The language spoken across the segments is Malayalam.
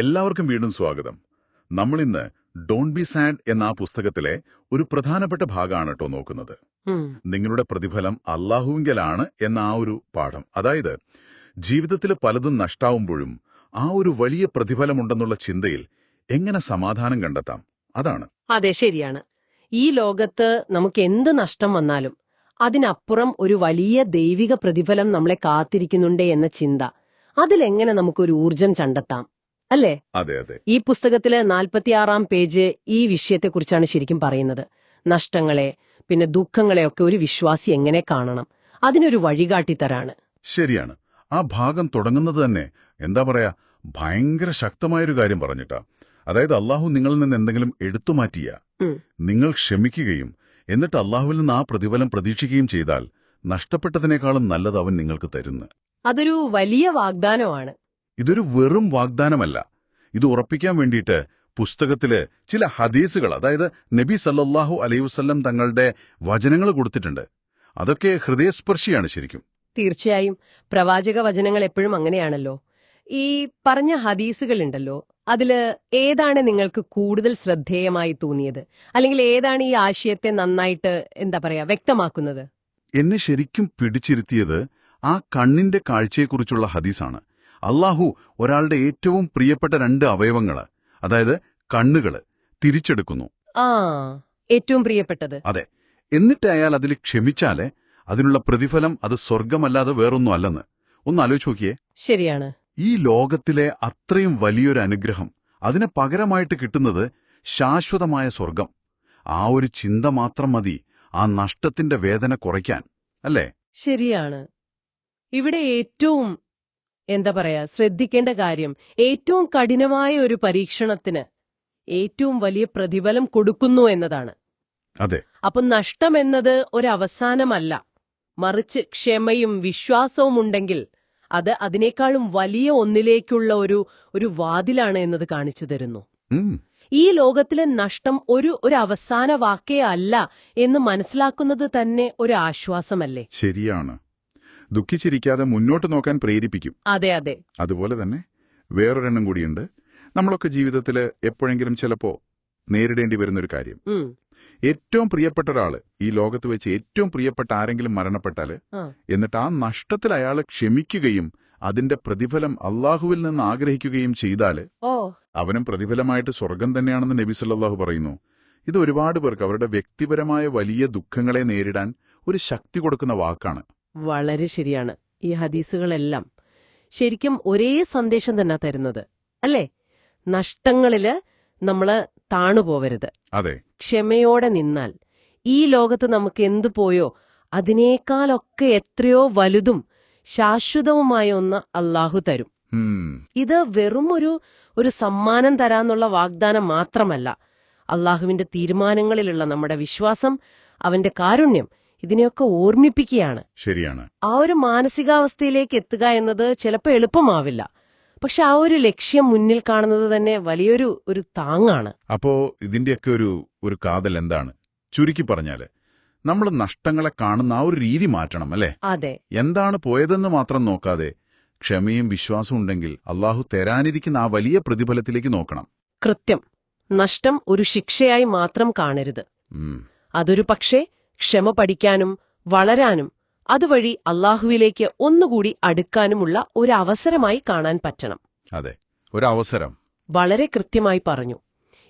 എല്ലാവർക്കും വീണ്ടും സ്വാഗതം. നമ്മൾ ഇന്ന് ഡോൺ ബി സാഡ് എന്ന ആ പുസ്തകത്തിലെ ഒരു പ്രധാനപ്പെട്ട ഭാഗമാണ് കേട്ടോ നോക്കുന്നത് നിങ്ങളുടെ പ്രതിഫലം അള്ളാഹുവിങ്കലാണ് എന്ന ആ ഒരു പാഠം. അതായത് ജീവിതത്തിൽ പലതും നഷ്ടാവുമ്പോഴും ആ ഒരു വലിയ പ്രതിഫലമുണ്ടെന്നുള്ള ചിന്തയിൽ എങ്ങനെ സമാധാനം കണ്ടെത്താം? അതാണ്. അതെ ശരിയാണ്. ഈ ലോകത്ത് നമുക്ക് എന്ത് നഷ്ടം വന്നാലും അതിനപ്പുറം ഒരു വലിയ ദൈവിക പ്രതിഫലം നമ്മളെ കാത്തിരിക്കുന്നുണ്ടേ എന്ന ചിന്ത. അതിലെങ്ങനെ നമുക്കൊരു ഊർജം കണ്ടെത്താം? അല്ലേ? അതെ അതെ. ഈ പുസ്തകത്തിൽ നാൽപ്പത്തിയാറാം പേജ് ഈ വിഷയത്തെക്കുറിച്ചാണ് ശരിക്കും പറയുന്നത്. നഷ്ടങ്ങളെ പിന്നെ ദുഃഖങ്ങളെയൊക്കെ ഒരു വിശ്വാസി എങ്ങനെ കാണണം? അതിനൊരു വഴികാട്ടിത്തരാണ് ശരിയാണ്. ആ ഭാഗം തുടങ്ങുന്നത് തന്നെ എന്താ പറയാ ഭയങ്കര ശക്തമായൊരു കാര്യം പറഞ്ഞിട്ടാ. അതായത് അള്ളാഹു നിങ്ങളിൽ നിന്ന് എന്തെങ്കിലും എടുത്തു മാറ്റിയ നിങ്ങൾ ക്ഷമിക്കുകയും എന്നിട്ട് അള്ളാഹുവിൽ നിന്ന് ആ പ്രതിഫലം പ്രതീക്ഷിക്കുകയും ചെയ്താൽ നഷ്ടപ്പെട്ടതിനേക്കാളും നല്ലത് അവൻ നിങ്ങൾക്ക് തരുന്നു. അതൊരു വലിയ വാഗ്ദാനമാണ്. ഇതൊരു വെറും വാഗ്ദാനമല്ല. ഇത് ഉറപ്പിക്കാൻ വേണ്ടിയിട്ട് പുസ്തകത്തിൽ ചില ഹദീസുകൾ അതായത് നബി സല്ലാഹു അലൈഹി വസല്ലം തങ്ങളുടെ വചനങ്ങൾ കൊടുത്തിട്ടുണ്ട്. അതൊക്കെ ഹൃദയസ്പർശിയാണ് ശരിക്കും. തീർച്ചയായും പ്രവാചക വചനങ്ങൾ എപ്പോഴും അങ്ങനെയാണല്ലോ. ഈ പറഞ്ഞ ഹദീസുകളുണ്ടല്ലോ അതിൽ ഏതാണ് നിങ്ങൾക്ക് കൂടുതൽ ശ്രദ്ധേയമായി തോന്നിയത്? അല്ലെങ്കിൽ ഏതാണ് ഈ ആശയത്തെ നന്നായിട്ട് എന്താ പറയാ വ്യക്തമാക്കുന്നത്? എന്നെ ശരിക്കും പിടിച്ചിരുത്തിയത് ആ കണ്ണിന്റെ കാഴ്ചയെക്കുറിച്ചുള്ള ഹദീസാണ്. അള്ളാഹു ഒരാളുടെ ഏറ്റവും പ്രിയപ്പെട്ട രണ്ട് അവയവങ്ങൾ അതായത് കണ്ണുകൾ തിരിച്ചെടുക്കുന്നു. ആ ഏറ്റവും പ്രിയപ്പെട്ടത്. അതെ. എന്നിട്ട് അയാൾ അതിൽ ക്ഷമിച്ചാലേ അതിനുള്ള പ്രതിഫലം അത് സ്വർഗമല്ലാതെ വേറൊന്നും അല്ലെന്ന്. ഒന്ന് ആലോചിച്ച് നോക്കിയേ. ശരിയാണ്. ഈ ലോകത്തിലെ അത്രയും വലിയൊരു അനുഗ്രഹം അതിന് പകരമായിട്ട് കിട്ടുന്നത് ശാശ്വതമായ സ്വർഗം ആ ഒരു ചിന്ത മാത്രം മതി ആ നഷ്ടത്തിന്റെ വേദന കുറയ്ക്കാൻ. അല്ലേ? ശരിയാണ്. ഇവിടെ ഏറ്റവും എന്താ പറയാ ശ്രദ്ധിക്കേണ്ട കാര്യം ഏറ്റവും കഠിനമായ ഒരു പരീക്ഷണത്തിന് ഏറ്റവും വലിയ പ്രതിഫലം കൊടുക്കുന്നു എന്നതാണ്. അതെ. അപ്പൊ നഷ്ടം എന്നത് ഒരവസാനമല്ല. മറിച്ച് ക്ഷമയും വിശ്വാസവും ഉണ്ടെങ്കിൽ അത് അതിനേക്കാളും വലിയ ഒന്നിലേക്കുള്ള ഒരു ഒരു വാതിലാണ് എന്നത് കാണിച്ചു തരുന്നു. ഈ ലോകത്തിലെ നഷ്ടം ഒരു ഒരു അവസാന വാക്കേ അല്ല എന്ന് മനസ്സിലാക്കുന്നത് തന്നെ ഒരു ആശ്വാസമല്ലേ? ശരിയാണ്. ദുഃഖിച്ചിരിക്കാതെ മുന്നോട്ട് നോക്കാൻ പ്രേരിപ്പിക്കും. അതെ അതെ. അതുപോലെ തന്നെ വേറൊരെണ്ണം കൂടിയുണ്ട്. നമ്മളൊക്കെ ജീവിതത്തിൽ എപ്പോഴെങ്കിലും ചിലപ്പോ നേരിടേണ്ടി വരുന്നൊരു കാര്യം. ഏറ്റവും പ്രിയപ്പെട്ട ഒരാൾ ഈ ലോകത്ത് വെച്ച് ഏറ്റവും പ്രിയപ്പെട്ട ആരെങ്കിലും മരണപ്പെട്ടാൽ എന്നിട്ട് ആ നഷ്ടത്തിൽ അയാൾ ക്ഷമിക്കുകയും അതിന്റെ പ്രതിഫലം അള്ളാഹുവിൽ നിന്ന് ആഗ്രഹിക്കുകയും ചെയ്താൽ ഓ. അവനും പ്രതിഫലമായിട്ട് സ്വർഗം തന്നെയാണെന്ന് നബി പറയുന്നു. ഇത് ഒരുപാട് പേർക്ക് അവരുടെ വ്യക്തിപരമായ വലിയ ദുഃഖങ്ങളെ നേരിടാൻ ഒരു ശക്തി കൊടുക്കുന്ന വാക്കാണ്. വളരെ ശരിയാണ്. ഈ ഹദീസുകളെല്ലാം ശരിക്കും ഒരേ സന്ദേശം തന്നെ തരുന്നത്. അല്ലേ? നഷ്ടങ്ങളിൽ നമ്മൾ താണുപോവരുത് അതെ. ക്ഷമയോടെ നിന്നാൽ ഈ ലോകത്ത് നമുക്ക് എന്തു പോയോ അതിനേക്കാളൊക്കെ എത്രയോ വലുതും ശാശ്വതവുമായ ഒന്ന് അള്ളാഹു തരും. ഇത് വെറും ഒരു ഒരു സമ്മാനം തരാന്നുള്ള വാഗ്ദാനം മാത്രമല്ല. അള്ളാഹുവിന്റെ തീരുമാനങ്ങളിലുള്ള നമ്മുടെ വിശ്വാസം അവന്റെ കാരുണ്യം ഇതിനെയൊക്കെ ഓർമ്മിപ്പിക്കുകയാണ്. ശരിയാണ്. ആ ഒരു മാനസികാവസ്ഥയിലേക്ക് എത്തുക എന്നത് ചിലപ്പോൾ എളുപ്പമാവില്ല. പക്ഷെ ആ ഒരു ലക്ഷ്യം മുന്നിൽ കാണുന്നത് തന്നെ വലിയൊരു ഒരു താങ്ങാണ്. അപ്പോ ഇതിന്റെയൊക്കെ ഒരു ഒരു കാതൽ എന്താണ്? ചുരുക്കി പറഞ്ഞാൽ നമ്മൾ നഷ്ടങ്ങളെ കാണുന്ന ആ ഒരു രീതി മാറ്റണം അല്ലേ? അതെ. എന്താണ് പോയതെന്ന് മാത്രം നോക്കാതെ ക്ഷമയും വിശ്വാസവും ഉണ്ടെങ്കിൽ അള്ളാഹു തരാനിരിക്കുന്ന ആ വലിയ പ്രതിഫലത്തിലേക്ക് നോക്കണം. കൃത്യം. നഷ്ടം ഒരു ശിക്ഷയായി മാത്രം കാണരുത്. അതൊരു പക്ഷേ ക്ഷമ പഠിക്കാനും വളരാനും അതുവഴി അള്ളാഹുവിലേക്ക് ഒന്നുകൂടി അടുക്കാനുമുള്ള ഒരു അവസരമായി കാണാൻ പറ്റണം. അതെ ഒരു അവസരം വളരെ കൃത്യമായി പറഞ്ഞു.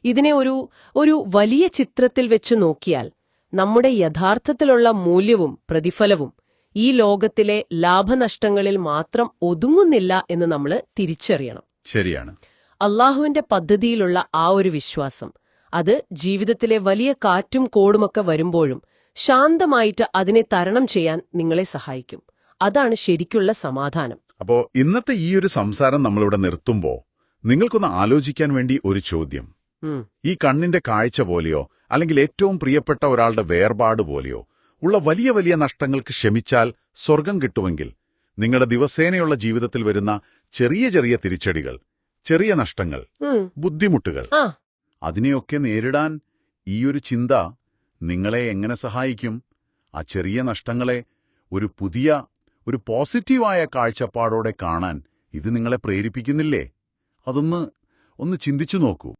ഇതിനെ ഒരു ഒരു വലിയ ചിത്രത്തിൽ വെച്ച് നോക്കിയാൽ നമ്മുടെ യഥാർത്ഥത്തിലുള്ള മൂല്യവും പ്രതിഫലവും ഈ ലോകത്തിലെ ലാഭനഷ്ടങ്ങളിൽ മാത്രം ഒതുങ്ങുന്നില്ല എന്ന് നമ്മൾ തിരിച്ചറിയണം. ശരിയാണ്. അള്ളാഹുവിന്റെ പദ്ധതിയിലുള്ള ആ ഒരു വിശ്വാസം അത് ജീവിതത്തിലെ വലിയ കാറ്റും കോടുമൊക്കെ വരുമ്പോഴും ശാന്തമായിട്ട് അതിനെ തരണം ചെയ്യാൻ നിങ്ങളെ സഹായിക്കും. അതാണ് ശരിക്കുള്ള സമാധാനം. അപ്പോ ഇന്നത്തെ ഈ ഒരു സംസാരം നമ്മളിവിടെ നിർത്തുമ്പോ നിങ്ങൾക്കൊന്ന് ആലോചിക്കാൻ വേണ്ടി ഒരു ചോദ്യം. ഈ കണ്ണിന്റെ കാഴ്ച പോലെയോ അല്ലെങ്കിൽ ഏറ്റവും പ്രിയപ്പെട്ട ഒരാളുടെ വേർപാട് പോലെയോ ഉള്ള വലിയ വലിയ നഷ്ടങ്ങൾക്ക് ക്ഷമിച്ചാൽ സ്വർഗം കിട്ടുമെങ്കിൽ നിങ്ങളുടെ ദിവസേനയുള്ള ജീവിതത്തിൽ വരുന്ന ചെറിയ ചെറിയ തിരിച്ചടികൾ ചെറിയ നഷ്ടങ്ങൾ ബുദ്ധിമുട്ടുകൾ അതിനെയൊക്കെ നേരിടാൻ ഈ ഒരു ചിന്ത നിങ്ങളെ എങ്ങനെ സഹായിക്കും? ആ ചെറിയ നഷ്ടങ്ങളെ ഒരു പുതിയ ഒരു പോസിറ്റീവായ കാഴ്ചപ്പാടോടെ കാണാൻ ഇത് നിങ്ങളെ പ്രേരിപ്പിക്കുന്നില്ലേ? അതൊന്ന് ഒന്ന് ചിന്തിച്ചു നോക്കൂ.